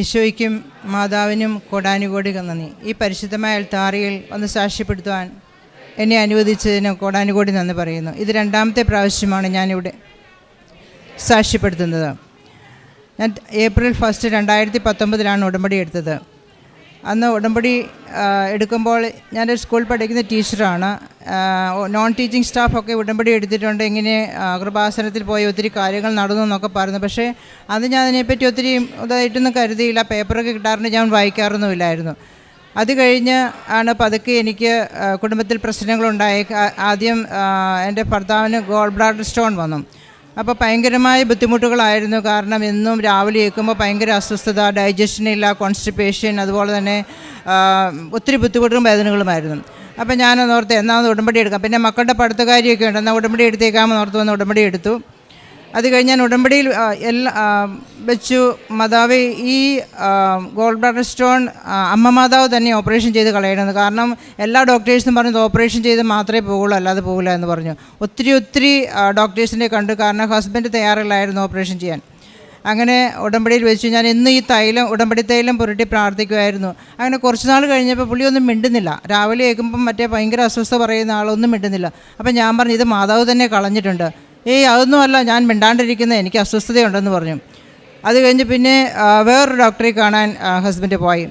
ഈശോയ്ക്കും മാതാവിനും കോടാനുകോടി നന്ദി. ഈ പരിശുദ്ധമായ അൽത്താറിയിൽ ഒന്ന് സാക്ഷ്യപ്പെടുത്തുവാൻ എന്നെ അനുവദിച്ചതിന് കോടാനുകോടി നന്ദി പറയുന്നു. ഇത് രണ്ടാമത്തെ പ്രാവശ്യമാണ് ഞാനിവിടെ സാക്ഷ്യപ്പെടുത്തുന്നത്. ഞാൻ ഏപ്രിൽ ഫസ്റ്റ് രണ്ടായിരത്തി പത്തൊമ്പതിലാണ് ഉടമ്പടി എടുത്തത്. അന്ന് ഉടമ്പടി എടുക്കുമ്പോൾ ഞാനൊരു സ്കൂളിൽ പഠിക്കുന്ന ടീച്ചറാണ്. നോൺ ടീച്ചിങ് സ്റ്റാഫൊക്കെ ഉടമ്പടി എടുത്തിട്ടുണ്ട്. ഇങ്ങനെ കൃപാസനത്തിൽ പോയി ഒത്തിരി കാര്യങ്ങൾ നടന്നു എന്നൊക്കെ പറഞ്ഞു. പക്ഷേ അത് ഞാൻ അതിനെപ്പറ്റി ഒത്തിരി ഇതായിട്ടൊന്നും കരുതിയില്ല. പേപ്പറൊക്കെ കിട്ടാറുണ്ട് ഞാൻ വായിക്കാറൊന്നുമില്ലായിരുന്നു. അത് കഴിഞ്ഞ് ആണ് പതുക്കെ എനിക്ക് കുടുംബത്തിൽ പ്രശ്നങ്ങളുണ്ടായി. ആദ്യം എന്റെ ഭർത്താവിന് ഗോൾ ബ്ലാഡർ സ്റ്റോൺ വന്നു. അപ്പോൾ ഭയങ്കരമായ ബുദ്ധിമുട്ടുകളായിരുന്നു. കാരണം എന്നും രാവിലെ കേൾക്കുമ്പോൾ ഭയങ്കര അസ്വസ്ഥത ഡൈജഷൻ ഇല്ല കോൺസ്റ്റിപ്പേഷൻ അതുപോലെ തന്നെ ഒത്തിരി ബുദ്ധിമുട്ടും വേദനകളുമായിരുന്നു. അപ്പോൾ ഞാൻ ഓർത്ത് എന്നാന്ന് ഉടമ്പടി എടുക്കാം. പിന്നെ മക്കളുടെ പഠിത്തകാരിയൊക്കെ ഉണ്ട്. എന്നാൽ ഉടമ്പടി എടുത്തേക്കാമെന്ന് ഓർത്ത് വന്ന് ഉടമ്പടി എടുത്തു. അത് കഴിഞ്ഞ് ഞാൻ ഉടമ്പടിയിൽ എല്ലാ വെച്ചു. മാതാവ് ഈ ഗോൾഡ് ബ്ലാഡർ സ്റ്റോൺ അമ്മ മാതാവ് തന്നെ ഓപ്പറേഷൻ ചെയ്ത് കളയണമെന്ന് കാരണം എല്ലാ ഡോക്ടേഴ്സും പറഞ്ഞത് ഓപ്പറേഷൻ ചെയ്ത് മാത്രമേ പോകുള്ളൂ അല്ലാതെ പോകില്ല എന്ന് പറഞ്ഞു. ഒത്തിരി ഒത്തിരി ഡോക്ടേഴ്സിനെ കണ്ടു കാരണം ഹസ്ബൻഡ് തയ്യാറില്ലായിരുന്നു ഓപ്പറേഷൻ ചെയ്യാൻ. അങ്ങനെ ഉടമ്പടിയിൽ വെച്ചു. ഞാൻ ഇന്ന് ഈ തൈലം ഉടമ്പടി തൈലം പുരട്ടി പ്രാർത്ഥിക്കുമായിരുന്നു അങ്ങനെ കുറച്ച് നാൾ കഴിഞ്ഞപ്പോൾ പുള്ളി ഒന്നും മിണ്ടുന്നില്ല. രാവിലെ കേൾക്കുമ്പം മറ്റേ ഭയങ്കര അസ്വസ്ഥ പറയുന്ന ആളൊന്നും മിണ്ടുന്നില്ല. അപ്പം ഞാൻ പറഞ്ഞു ഇത് മാതാവ് തന്നെ കളഞ്ഞിട്ടുണ്ട്. ഏയ് അതൊന്നുമല്ല ഞാൻ മിണ്ടാണ്ടിരിക്കുന്നത് എനിക്ക് അസ്വസ്ഥതയുണ്ടെന്ന് പറഞ്ഞു. അത് കഴിഞ്ഞ് പിന്നെ വേറൊരു ഡോക്ടറെ കാണാൻ ഹസ്ബൻഡ് പോയി.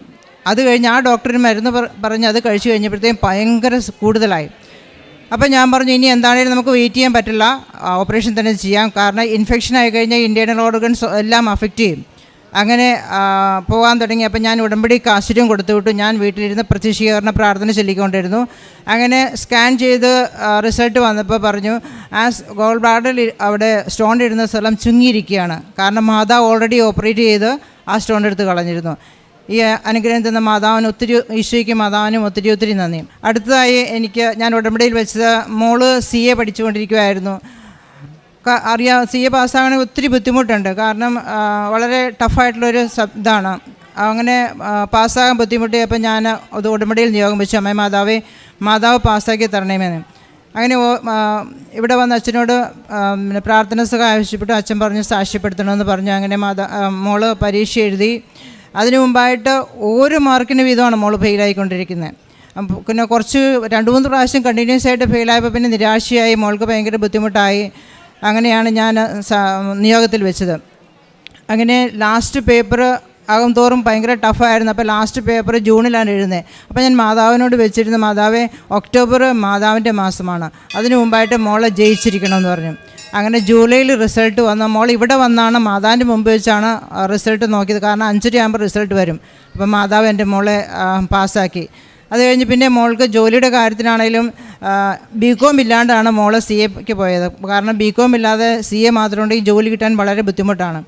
അത് കഴിഞ്ഞ് ആ ഡോക്ടറിന് മരുന്ന് പറ- പറഞ്ഞ് അത് കഴിച്ചു കഴിഞ്ഞപ്പോഴത്തേക്കും ഭയങ്കര കൂടുതലായി. അപ്പോൾ ഞാൻ പറഞ്ഞു ഇനി എന്താണേലും നമുക്ക് വെയിറ്റ് ചെയ്യാൻ പറ്റില്ല. ഓപ്പറേഷൻ തന്നെ ചെയ്യാം. കാരണം ഇൻഫെക്ഷൻ ആയി കഴിഞ്ഞാൽ ഇന്റേർണൽ ഓർഗൻസ് എല്ലാം അഫക്റ്റ് ചെയ്യും. അങ്ങനെ പോകാൻ തുടങ്ങി. അപ്പോൾ ഞാൻ ഉടമ്പടി കാശുര്യം കൊടുത്തു വിട്ടു. ഞാൻ വീട്ടിലിരുന്ന് പ്രത്യക്ഷീകരണ പ്രാർത്ഥന ചൊല്ലിക്കൊണ്ടിരുന്നു. അങ്ങനെ സ്കാൻ ചെയ്ത് റിസൾട്ട് വന്നപ്പോൾ പറഞ്ഞു ആ ഗോൾ ബ്ലാഡറിൽ അവിടെ സ്റ്റോൺ ഇടുന്ന സ്ഥലം ചുങ്ങിയിരിക്കുകയാണ്. കാരണം മാതാവ് ഓൾറെഡി ഓപ്പറേറ്റ് ചെയ്ത് ആ സ്റ്റോൺ എടുത്ത് കളഞ്ഞിരുന്നു. ഈ അനുഗ്രഹം തന്ന മാതാവിന് ഒത്തിരി ഈശോയ്ക്ക് മാതാവിനും ഒത്തിരി ഒത്തിരി നന്ദി. അടുത്തതായി എനിക്ക് ഞാൻ ഉടമ്പടിയിൽ വെച്ചത് മോൾ സി എ പഠിച്ചുകൊണ്ടിരിക്കുമായിരുന്നു അറിയാം സി എ പാസ്സാകണമെങ്കിൽ ഒത്തിരി ബുദ്ധിമുട്ടുണ്ട്. കാരണം വളരെ ടഫായിട്ടുള്ളൊരു ഇതാണ്. അങ്ങനെ പാസ്സാകാൻ ബുദ്ധിമുട്ടിയപ്പോൾ ഞാൻ അത് ഉടമ്പടിയിൽ നിയോഗം വെച്ചു. അമ്മ മാതാവേ മാതാവ് പാസ്സാക്കി തരണേമെന്ന് അങ്ങനെ ഇവിടെ വന്ന് അച്ഛനോട് പ്രാർത്ഥന സുഖം ആവശ്യപ്പെട്ടു. അച്ഛൻ പറഞ്ഞ് സാക്ഷ്യപ്പെടുത്തണമെന്ന് പറഞ്ഞു. അങ്ങനെ മാതാ മോൾ പരീക്ഷ എഴുതി. അതിനു മുമ്പായിട്ട് ഒരു മാർക്കിന് വീതമാണ് മോൾ ഫെയിലായിക്കൊണ്ടിരിക്കുന്നത് പിന്നെ കുറച്ച് രണ്ട് മൂന്ന് പ്രാവശ്യം കണ്ടിന്യൂസ് ആയിട്ട് ഫെയിലായപ്പോൾ പിന്നെ നിരാശയായി. മോൾക്ക് ഭയങ്കര ബുദ്ധിമുട്ടായി. അങ്ങനെയാണ് ഞാൻ നിയോഗത്തിൽ വെച്ചത്. അങ്ങനെ ലാസ്റ്റ് പേപ്പർ ആകും തോറും ഭയങ്കര ടഫായിരുന്നു അപ്പോൾ ലാസ്റ്റ് പേപ്പർ ജൂണിലാണ് എഴുതുന്നത്. അപ്പോൾ ഞാൻ മാതാവിനോട് വെച്ചിരുന്ന മാതാവേ ഒക്ടോബർ മാതാവിന്റെ മാസമാണ്. അതിനു മുമ്പായിട്ട് മോളെ ജയിച്ചിരിക്കണം എന്ന് പറഞ്ഞു. അങ്ങനെ ജൂലൈയിൽ റിസൾട്ട് വന്ന. മോൾ ഇവിടെ വന്നാണ് മാതാവിന്റെ മുമ്പ് വെച്ചാണ് റിസൾട്ട് നോക്കിയത്. കാരണം അഞ്ചര ആകുമ്പോൾ റിസൾട്ട് വരും. അപ്പോൾ മാതാവ് എന്റെ മോളെ പാസ്സാക്കി അത് കഴിഞ്ഞ് പിന്നെ മോൾക്ക് ജോലിയുടെ കാര്യത്തിനാണേലും ബി കോം ഇല്ലാണ്ടാണ് മോൾ സി എക്ക് പോയത്. കാരണം ബി കോം ഇല്ലാതെ സി എ മാത്രം ഉണ്ടെങ്കിൽ ജോലി കിട്ടാൻ വളരെ ബുദ്ധിമുട്ടാണ്.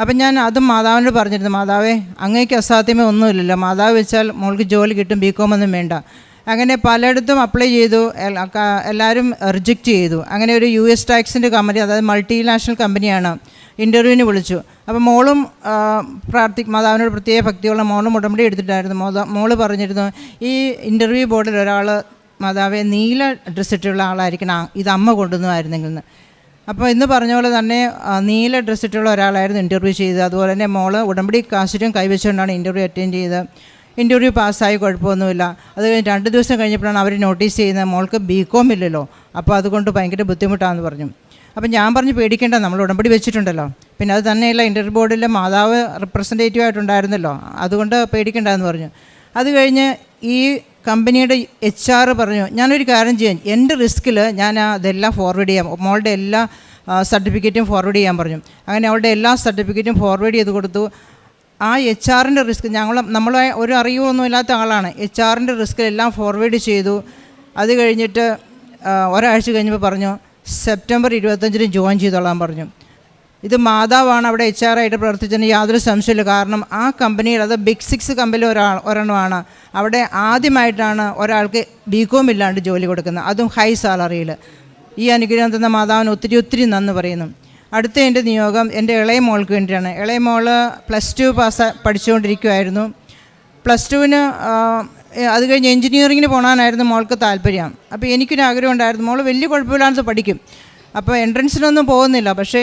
അപ്പം ഞാൻ അതും മാതാവിനോട് പറഞ്ഞിരുന്നു മാതാവേ അങ്ങേക്ക് അസാധ്യമേ ഒന്നുമില്ലല്ലോ. മാതാവ് വെച്ചാൽ മോൾക്ക് ജോലി കിട്ടും ബി കോം ഒന്നും വേണ്ട. അങ്ങനെ പലയിടത്തും അപ്ലൈ ചെയ്തു എല്ലാവരും റിജക്റ്റ് ചെയ്തു. അങ്ങനെ ഒരു യു എസ് ടാക്സിന്റെ കമ്പനി അതായത് മൾട്ടിനാഷണൽ കമ്പനിയാണ് ഇന്റർവ്യൂവിന് വിളിച്ചു. അപ്പോൾ മോളും പ്രാർത്ഥി മാതാവിനോട് പ്രത്യേക ഭക്തിയുള്ള മോളും ഉടമ്പടി എടുത്തിട്ടായിരുന്നു. മോത മോൾ പറഞ്ഞിരുന്നു ഈ ഇന്റർവ്യൂ ബോർഡിൽ ഒരാൾ മാതാവെ നീല ഡ്രസ്സ് ഇട്ടുള്ള ആളായിരിക്കണം. ഇത് അമ്മ കൊണ്ടുവന്നുമായിരുന്നെങ്കിൽ എന്ന് അപ്പോൾ ഇന്ന് പറഞ്ഞ പോലെ തന്നെ നീല ഡ്രസ്സ് ഇട്ടുള്ള ഒരാളായിരുന്നു ഇന്റർവ്യൂ ചെയ്തത്. അതുപോലെ തന്നെ മോൾ ഉടമ്പടി കാശുര്യം കൈവച്ചുകൊണ്ടാണ് ഇന്റർവ്യൂ അറ്റൻഡ് ചെയ്തത്. ഇന്റർവ്യൂ പാസ്സായി കുഴപ്പമൊന്നുമില്ല. അത് കഴിഞ്ഞ് രണ്ട് ദിവസം കഴിഞ്ഞപ്പോഴാണ് അവർ നോട്ടീസ് ചെയ്യുന്നത് മോൾക്ക് ബി കോം ഇല്ലല്ലോ. അപ്പോൾ അതുകൊണ്ട് ഭയങ്കര ബുദ്ധിമുട്ടാണെന്ന് പറഞ്ഞു. അപ്പം ഞാൻ പറഞ്ഞ് പേടിക്കേണ്ട നമ്മൾ ഉടമ്പടി വെച്ചിട്ടുണ്ടല്ലോ. പിന്നെ അത് തന്നെയല്ല ഇന്റർവ്യൂ ബോർഡിലെ മാതാവ് റിപ്രസെന്റേറ്റീവ് ആയിട്ടുണ്ടായിരുന്നല്ലോ. അതുകൊണ്ട് പേടിക്കേണ്ടെന്ന് പറഞ്ഞു. അത് കഴിഞ്ഞ് ഈ കമ്പനിയുടെ എച്ച് ആർ പറഞ്ഞു ഞാനൊരു കാര്യം ചെയ്യാം. എന്റെ റിസ്ക്കിൽ ഞാൻ അതെല്ലാം ഫോർവേഡ് ചെയ്യാം. മോളുടെ എല്ലാ സർട്ടിഫിക്കറ്റും ഫോർവേഡ് ചെയ്യാൻ പറഞ്ഞു. അങ്ങനെ അവളുടെ എല്ലാ സർട്ടിഫിക്കറ്റും ഫോർവേഡ് ചെയ്ത് കൊടുത്തു. ആ എച്ച് ആറിന്റെ റിസ്ക് ഞങ്ങൾ നമ്മൾ ഒരു അറിവൊന്നും ഇല്ലാത്ത ആളാണ്. എച്ച് ആറിന്റെ റിസ്ക്കിലെല്ലാം ഫോർവേഡ് ചെയ്തു. അത് കഴിഞ്ഞിട്ട് ഒരാഴ്ച കഴിഞ്ഞപ്പോൾ പറഞ്ഞു സെപ്റ്റംബർ ഇരുപത്തഞ്ചിന് ജോയിൻ ചെയ്തോളാൻ പറഞ്ഞു. ഇത് മാതാവാണ് അവിടെ എച്ച് ആർ ആയിട്ട് പ്രവർത്തിച്ചതിന് യാതൊരു സംശയമില്ല കാരണം ആ കമ്പനിയിൽ അത് ബിഗ് സിക്സ് കമ്പനിയിൽ ഒരാൾ ഒരെണ്ണമാണ്. അവിടെ ആദ്യമായിട്ടാണ് ഒരാൾക്ക് ബികോം ഇല്ലാണ്ട് ജോലി കൊടുക്കുന്നത്. അതും ഹൈ സാലറിയിൽ ഈ അനുഗ്രഹം തന്ന മാതാവിന് ഒത്തിരി ഒത്തിരി നന്ദി പറയുന്നു. അടുത്ത എന്റെ നിയോഗം എന്റെ ഇളയ മോൾക്ക് വേണ്ടിയാണ് ഇളയ മോൾ പ്ലസ് ടു പാസ് പഠിച്ചുകൊണ്ടിരിക്കുമായിരുന്നു പ്ലസ് ടുവിന് അത് കഴിഞ്ഞ് എഞ്ചിനീയറിങ്ങിന് പോകാനായിരുന്നു മോൾക്ക് താല്പര്യം. അപ്പോൾ എനിക്കൊരു ആഗ്രഹം ഉണ്ടായിരുന്നു. മോൾ വലിയ കുഴപ്പമില്ലാതെ പഠിക്കും. അപ്പോൾ എൻട്രൻസിനൊന്നും പോകുന്നില്ല. പക്ഷേ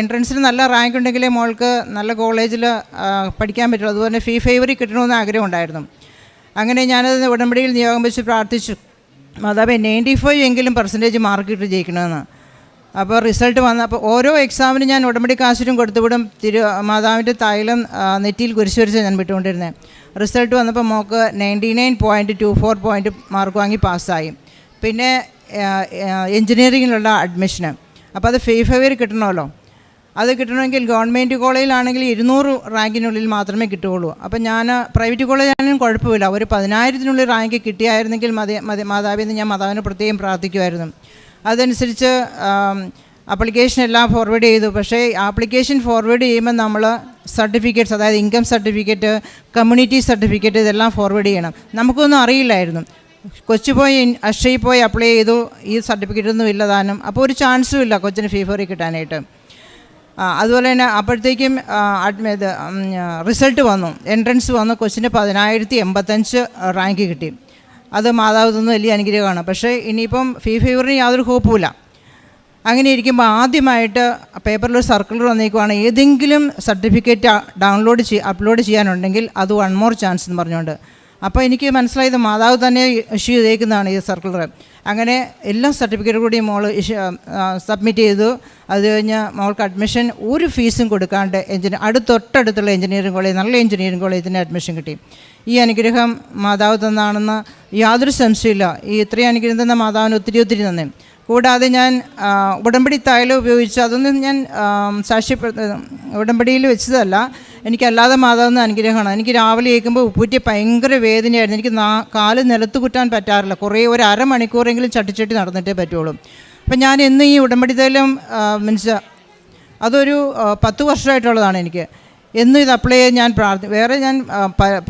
എൻട്രൻസിന് നല്ല റാങ്ക് ഉണ്ടെങ്കിലേ മോൾക്ക് നല്ല കോളേജിൽ പഠിക്കാൻ പറ്റുള്ളൂ. അതുപോലെ ഫീ ഫേവറി കിട്ടണമെന്ന് ആഗ്രഹം ഉണ്ടായിരുന്നു. അങ്ങനെ ഞാനത് ഉടമ്പടിയിൽ നിയോഗം വെച്ച് പ്രാർത്ഥിച്ചു. മാതാവേ നയന്റി ഫൈവ് എങ്കിലും പെർസെന്റേജ് മാർക്ക് ഇട്ട് ജയിക്കണമെന്ന്. അപ്പോൾ റിസൾട്ട് വന്നപ്പോൾ ഓരോ എക്സാമിനും ഞാൻ ഉടമ്പടി കാശിനും കൊടുത്തുവിടും തിരു മാതാവിന്റെ തൈലം നെറ്റിയിൽ കുരിശ് വരച്ച് ഞാൻ വിട്ടുകൊണ്ടിരുന്നത് റിസൾട്ട് വന്നപ്പോൾ mock ninety nine point two four point mark വാങ്ങി പാസ്സായി പിന്നെ എൻജിനീയറിങ്ങിലുള്ള അഡ്മിഷന് അപ്പോൾ അത് ഫീ ഫെവർ കിട്ടണമല്ലോ. അത് കിട്ടണമെങ്കിൽ ഗവൺമെന്റ് കോളേജിലാണെങ്കിൽ ഇരുന്നൂറ് റാങ്കിനുള്ളിൽ മാത്രമേ കിട്ടുകയുള്ളൂ. അപ്പോൾ ഞാൻ പ്രൈവറ്റ് കോളേജാണെങ്കിലും കുഴപ്പമില്ല. ഒരു പതിനായിരത്തിനുള്ളിൽ റാങ്ക് കിട്ടിയായിരുന്നെങ്കിൽ മതി മതി മാതാവിന്ന് ഞാൻ മാതാവിനെ പ്രത്യേകം പ്രാർത്ഥിക്കുമായിരുന്നു. അതനുസരിച്ച് ആപ്ലിക്കേഷൻ എല്ലാം ഫോർവേഡ് ചെയ്തു. പക്ഷേ ആപ്ലിക്കേഷൻ ഫോർവേഡ് ചെയ്യുമ്പോൾ നമ്മൾ സർട്ടിഫിക്കറ്റ്സ് അതായത് ഇൻകം സർട്ടിഫിക്കറ്റ് കമ്മ്യൂണിറ്റി സർട്ടിഫിക്കറ്റ് ഇതെല്ലാം ഫോർവേഡ് ചെയ്യണം. നമുക്കൊന്നും അറിയില്ലായിരുന്നു. കൊച്ചു പോയി അക്ഷയിൽ പോയി അപ്ലൈ ചെയ്തു. ഈ സർട്ടിഫിക്കറ്റ് ഒന്നും അപ്പോൾ ഒരു ചാൻസും ഇല്ല കൊച്ചിന് ഫീ ഫോറി കിട്ടാനായിട്ട്. അതുപോലെ തന്നെ അപ്പോഴത്തേക്കും അഡ്മിത് റിസൾട്ട് വന്നു. എൻട്രൻസ് വന്നു. കൊച്ചിന് പതിനായിരത്തി എൺപത്തഞ്ച് റാങ്ക് കിട്ടി. അത് മാതാവ് തന്ന വലിയ അനുഗ്രഹമാണ്. പക്ഷേ ഇനിയിപ്പം ഫീ ഫീവറിന് യാതൊരു ഹോപ്പുമില്ല. അങ്ങനെ ഇരിക്കുമ്പോൾ ആദ്യമായിട്ട് പേപ്പറിൽ ഒരു സർക്കുലർ വന്നേക്കുവാണ് ഏതെങ്കിലും സർട്ടിഫിക്കറ്റ് ഡൗൺലോഡ് ചെയ് അപ്ലോഡ് ചെയ്യാനുണ്ടെങ്കിൽ അത് വൺ മോർ ചാൻസ് എന്ന് പറഞ്ഞുകൊണ്ട് അപ്പോൾ എനിക്ക് മനസ്സിലായത് മാതാവ് തന്നെ ഇഷ്യൂ ചെയ്തേക്കുന്നതാണ് ഈ സർക്കുലർ അങ്ങനെ എല്ലാ സർട്ടിഫിക്കറ്റും കൂടി മോൾ സബ്മിറ്റ് ചെയ്തു. അത് കഴിഞ്ഞ് മോൾക്ക് അഡ്മിഷൻ ഒരു ഫീസും കൊടുക്കാണ്ട് എഞ്ചിനീയർ അടുത്തൊട്ടടുത്തുള്ള എഞ്ചിനീയറിംഗ് കോളേജ് നല്ല എഞ്ചിനീയറിംഗ് കോളേജിന് അഡ്മിഷൻ കിട്ടി. ഈ അനുഗ്രഹം മാതാവ് തന്നാണെന്ന് യാതൊരു സംശയമില്ല ഈ ഇത്രയും അനുഗ്രഹം തന്ന മാതാവിന് ഒത്തിരി ഒത്തിരി നന്ദി. കൂടാതെ ഞാൻ ഉടമ്പടി തൈലം ഉപയോഗിച്ച് അതൊന്നും ഞാൻ സാക്ഷ്യപ്പെടുത്ത ഉടമ്പടിയിൽ വെച്ചതല്ല. എനിക്കല്ലാതെ മാതാവുന്ന അനുഗ്രഹമാണ്. എനിക്ക് രാവിലെ കേൾക്കുമ്പോൾ ഉപ്പൂറ്റി ഭയങ്കര വേദനയായിരുന്നു. എനിക്ക് നാ കാൽ നിലത്ത് കുറ്റാൻ പറ്റാറില്ല. കുറേ ഒരു അരമണിക്കൂറെങ്കിലും ചട്ടിച്ചട്ടി നടന്നിട്ടേ പറ്റുള്ളൂ. അപ്പം ഞാൻ ഇന്ന് ഈ ഉടമ്പടി തൈലം മീൻസ് അതൊരു പത്ത് വർഷമായിട്ടുള്ളതാണ് എനിക്ക്. എന്നും ഇത് അപ്ലൈ ചെയ്യാൻ ഞാൻ പ്രാർത്ഥി വേറെ ഞാൻ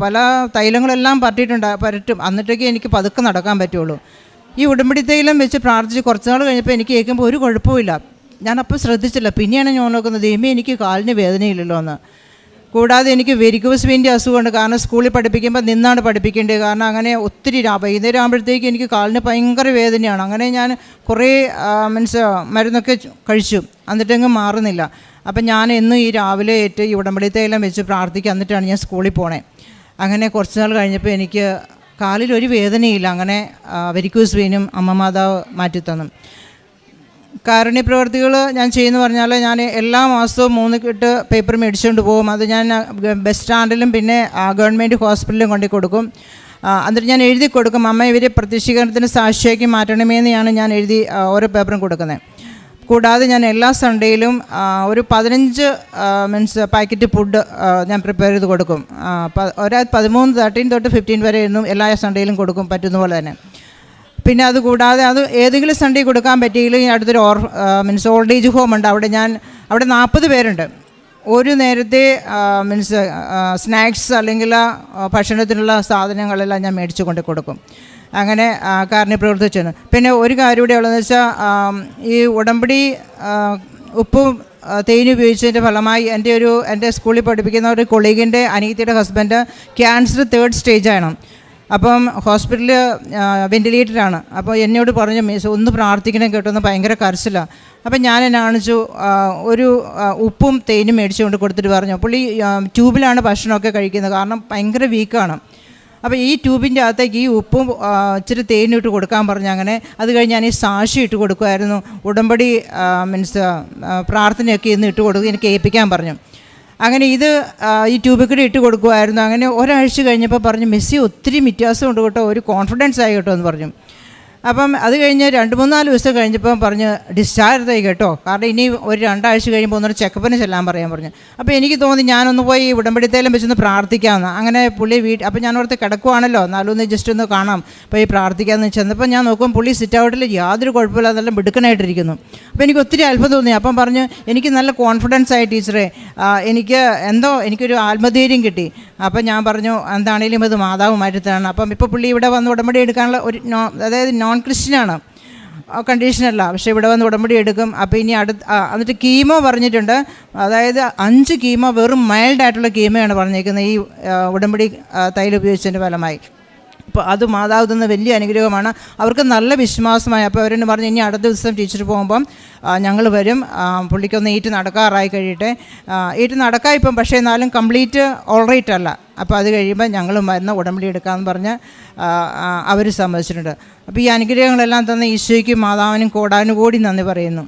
പല തൈലങ്ങളെല്ലാം പറ്റിയിട്ടുണ്ട് പരട്ടും എന്നിട്ടൊക്കെ എനിക്ക് പതുക്കെ നടക്കാൻ പറ്റുള്ളൂ. ഈ ഉടമ്പടി തൈലം വെച്ച് പ്രാർത്ഥിച്ച് കുറച്ച് നാൾ കഴിഞ്ഞപ്പോൾ എനിക്ക് കേൾക്കുമ്പോൾ ഒരു കുഴപ്പമില്ല ഞാനപ്പോൾ ശ്രദ്ധിച്ചില്ല. പിന്നെയാണ് ഞാൻ നോക്കുന്നത് ദൈവമേ എനിക്ക് കാലിന് വേദനയില്ലല്ലോ എന്ന്. കൂടാതെ എനിക്ക് വെരിക്കോസ് വെയിന്റെ അസുഖമുണ്ട്. കാരണം സ്കൂളിൽ പഠിപ്പിക്കുമ്പോൾ നിന്നാണ് പഠിപ്പിക്കേണ്ടത്. കാരണം അങ്ങനെ ഒത്തിരി വൈകുന്നേരം ആകുമ്പോഴത്തേക്ക് എനിക്ക് കാലിന് ഭയങ്കര വേദനയാണ്. അങ്ങനെ ഞാൻ കുറേ മീൻസ് മരുന്നൊക്കെ കഴിച്ചു. എന്നിട്ടങ്ങ് മാറുന്നില്ല. അപ്പം ഞാൻ എന്നും ഈ രാവിലെ ഏറ്റ് ഈ ഉടമ്പടി തൈലം വെച്ച് പ്രാർത്ഥിക്കുക എന്നിട്ടാണ് ഞാൻ സ്കൂളിൽ പോണേ. അങ്ങനെ കുറച്ച് നാൾ കഴിഞ്ഞപ്പോൾ എനിക്ക് കാലിൽ ഒരു വേദനയില്ല. അങ്ങനെ വെരിക്കൂസ് വീനും അമ്മ മാതാവ് മാറ്റിത്തന്നു. കാരുണ്യപ്രവർത്തികൾ ഞാൻ ചെയ്യുന്നു പറഞ്ഞാൽ ഞാൻ എല്ലാ മാസവും മൂന്ന് കിട്ട് പേപ്പർ മേടിച്ചുകൊണ്ട് പോകും. അത് ഞാൻ ബസ് സ്റ്റാൻഡിലും പിന്നെ ഗവൺമെന്റ് ഹോസ്പിറ്റലിലും കൊണ്ടു കൊടുക്കും. എന്നിട്ട് ഞാൻ എഴുതി കൊടുക്കും അമ്മ ഇവരെ പ്രത്യക്ഷീകരണത്തിന് സാക്ഷിയാക്കി മാറ്റണമേ എന്നാണ് ഞാൻ എഴുതി ഓരോ പേപ്പറും കൊടുക്കുന്നത് കൂടാതെ ഞാൻ എല്ലാ സൺഡേയിലും ഒരു പതിനഞ്ച് മീൻസ് പാക്കറ്റ് ഫുഡ് ഞാൻ പ്രിപ്പയർ ചെയ്ത് കൊടുക്കും. ഒരാൾ പതിമൂന്ന് തേർട്ടീൻ തൊട്ട് ഫിഫ്റ്റീൻ വരെ എന്നും എല്ലാ സൺഡേയിലും കൊടുക്കും പറ്റുന്ന പോലെ തന്നെ. പിന്നെ അത് കൂടാതെ അത് ഏതെങ്കിലും സൺഡേ കൊടുക്കാൻ പറ്റിയില്ലെങ്കിൽ അടുത്തൊരു or means old age home ഉണ്ട്. അവിടെ ഞാൻ അവിടെ നാൽപ്പത് പേരുണ്ട്. ഒരു നേരത്തെ മീൻസ് സ്നാക്സ് അല്ലെങ്കിൽ ഭക്ഷണത്തിനുള്ള സാധനങ്ങളെല്ലാം ഞാൻ മേടിച്ചു കൊണ്ട് കൊടുക്കും. അങ്ങനെ കാരണി പ്രവർത്തിച്ചു പിന്നെ ഒരു കാര്യം കൂടെ ഉള്ളതെന്ന് വെച്ചാൽ ഈ ഉടമ്പടി ഉപ്പും തേനും ഉപയോഗിച്ചതിന്റെ ഫലമായി എന്റെ ഒരു എന്റെ സ്കൂളിൽ പഠിപ്പിക്കുന്ന ഒരു കൊളീഗിന്റെ അനീതിയുടെ ഹസ്ബൻഡ് ക്യാൻസർ തേർഡ് സ്റ്റേജാണ് അപ്പം ഹോസ്പിറ്റലിൽ വെന്റിലേറ്ററാണ് അപ്പോൾ എന്നോട് പറഞ്ഞു മിസ് ഒന്ന് പ്രാർത്ഥിക്കണം കേട്ടോ ഒന്ന് ഭയങ്കര കരച്ചിലാണ് അപ്പം ഞാൻ കാണിച്ചു ഒരു ഉപ്പും തേനും മേടിച്ചുകൊണ്ട് കൊടുത്തിട്ട് പറഞ്ഞു. പുള്ളി ട്യൂബിലാണ് ഭക്ഷണമൊക്കെ കഴിക്കുന്നത്. കാരണം ഭയങ്കര വീക്കാണ് അപ്പോൾ ഈ ട്യൂബിന്റെ അകത്തേക്ക് ഈ ഉപ്പും ഇച്ചിരി തേനും ഇട്ട് കൊടുക്കാൻ പറഞ്ഞു അങ്ങനെ അത് കഴിഞ്ഞ് ഞാൻ ഈ സാക്ഷി ഇട്ട് കൊടുക്കുമായിരുന്നു ഉടമ്പടി മീൻസ് പ്രാർത്ഥനയൊക്കെ ഇന്ന് ഇട്ട് കൊടുക്കും എനിക്ക് ഏൽപ്പിക്കാൻ പറഞ്ഞു. അങ്ങനെ ഇത് ഈ ട്യൂബിൽ കൂടി ഇട്ട് കൊടുക്കുമായിരുന്നു അങ്ങനെ ഒരാഴ്ച കഴിഞ്ഞപ്പോൾ പറഞ്ഞു മെസ്സി ഒത്തിരി വ്യത്യാസമുണ്ട് കേട്ടോ ഒരു കോൺഫിഡൻസ് ആയി കേട്ടോ എന്ന് പറഞ്ഞു. അപ്പം അത് കഴിഞ്ഞ് രണ്ട് മൂന്നാൽ ദിവസം കഴിഞ്ഞപ്പം പറഞ്ഞ് ഡിസ്ചാർജ് ആയി കേട്ടോ. കാരണം ഇനി ഒരു രണ്ടാഴ്ച കഴിയുമ്പോൾ ഒന്നൊരു ചെക്കപ്പിന് ചെല്ലാൻ പറയാൻ പറഞ്ഞു. അപ്പോൾ എനിക്ക് തോന്നി ഞാനൊന്ന് പോയി ഉടമ്പടിത്തേലും വെച്ചൊന്ന് പ്രാർത്ഥിക്കാമെന്ന് അങ്ങനെ പുള്ളി വീട്ടിൽ അപ്പോൾ ഞാൻ ഓർത്ത് കിടക്കുവാണല്ലോ. എന്നാലും ഒന്ന് ജസ്റ്റ് ഒന്ന് കാണാം. പോയി പ്രാർത്ഥിക്കാമെന്ന് ചെന്നപ്പോൾ ഞാൻ നോക്കുമ്പോൾ പുള്ളി സിറ്റ് ഔട്ടിൽ യാതൊരു കുഴപ്പമില്ല അതെല്ലാം മിടുക്കനായിട്ടിരിക്കുന്നു. അപ്പോൾ എനിക്ക് ഒത്തിരി അത്ഭുതം തോന്നി. അപ്പം പറഞ്ഞു എനിക്ക് നല്ല കോൺഫിഡൻസ് ആയി ടീച്ചറെ. എനിക്ക് എന്തോ എനിക്കൊരു ആത്മധൈര്യം കിട്ടി. അപ്പം ഞാൻ പറഞ്ഞു എന്താണേലും ഇത് മാതാവ് മാറ്റത്താണ് അപ്പം ഇപ്പോൾ പുള്ളി ഇവിടെ വന്ന് ഉടമ്പടി എടുക്കാനുള്ള ഒരു നോ അതായത് നോൺ ക്രിസ്ത്യനാണ് കണ്ടീഷനല്ല പക്ഷേ ഇവിടെ വന്ന് ഉടമ്പടി എടുക്കും. അപ്പോൾ ഇനി അടുത്ത് എന്നിട്ട് കീമോ പറഞ്ഞിട്ടുണ്ട്. അതായത് അഞ്ച് കീമോ വെറും മൈൽഡായിട്ടുള്ള കീമോയാണ് പറഞ്ഞേക്കുന്നത് ഈ ഉടമ്പടി തൈലുപയോഗിച്ചതിന്റെ ഫലമായി. അത് മാതാവ് തന്ന വലിയ അനുഗ്രഹമാണ്. അവർക്ക് നല്ല വിശ്വാസമായി. അപ്പോൾ അവരെന്നെ പറഞ്ഞു ഇനി അടുത്ത ദിവസം ടീച്ചർ പോകുമ്പം ഞങ്ങൾ വരും. പുള്ളിക്കൊന്ന് ഏറ്റ് നടക്കാറായി കഴിയട്ടെ. ഏറ്റ് നടക്കാം ഇപ്പം പക്ഷേ എന്നാലും കംപ്ലീറ്റ് ഓൾറൈറ്റ് അല്ല. അപ്പോൾ അത് കഴിയുമ്പോൾ ഞങ്ങൾ മരുന്ന് ഉടമ്പടി എടുക്കാമെന്ന് പറഞ്ഞ് അവർ സമ്മതിച്ചിട്ടുണ്ട്. അപ്പോൾ ഈ അനുഗ്രഹങ്ങളെല്ലാം തന്ന ഈശോയ്ക്കും മാതാവിനും കോടാനുകൂടി നന്ദി പറയുന്നു.